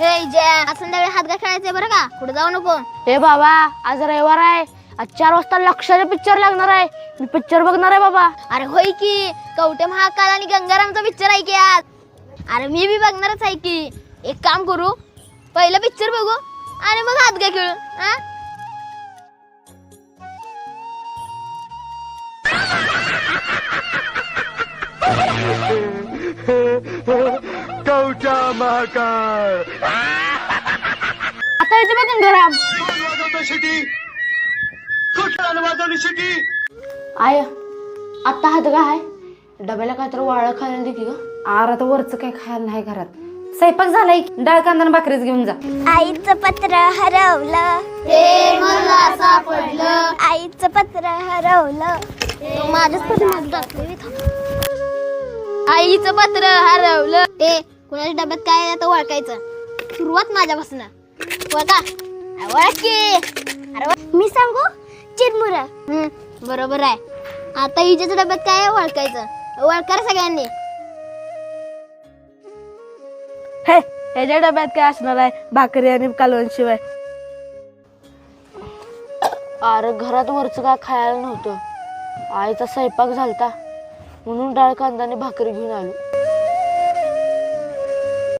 हे जया आज संध्याकाळी खेळायचंय बरं का? कुठे जाऊ नको. हे बाबा आज रविवार आहे. आज चार वाजता लक्षाचे पिक्चर लागणार आहे. मी पिक्चर बघणार आहे बाबा. अरे होय की कवटे महाकाल आणि गंगारामचा पिक्चर आहे की आज? अरे मी बी बघणारच आहे की. एक काम करू पहिलं पिक्चर बघू आणि मग हात घ्या खेळू हा? कवचा महाकाळ. आता येते बघ गंगाराम वाजवतो शिटी. कुठं वाजवली शिटी? आय आता हात का आहे डब्याला काय तर वाळं खायला दे की ग. आर आता वरचं काय खायला नाही घरात. स्वयंपाक झालाय डाळ कांदा आणि भाकरीच घेऊन जा. आईचं पत्र हरवलं. ते मला सापडलं. आईचं पत्र हरवलं. तो माझ्याच पाठीमागे टाकलं. आईचं पत्र हरवलं. ते कुणाच्या डब्यात काय आहे आता ओळखायचं? सुरुवात माझ्यापासून. ओळखा. ओळख की. अरे. मी सांगू? चिरमुर. हम्म, बरोबर आहे. आता हिच्याच्या डब्यात काय आहे ओळखायचं? ओळखा सगळ्यांनी. हे ह्याच्या डब्यात काय असणार आहे? भाकरी आणि कालवण शिवाय अरे घरात वरचं काय खायला नव्हतं. आईचा स्वयंपाक झालता. म्हणून डाळ कांदा आणि भाकरी घेऊन आलो.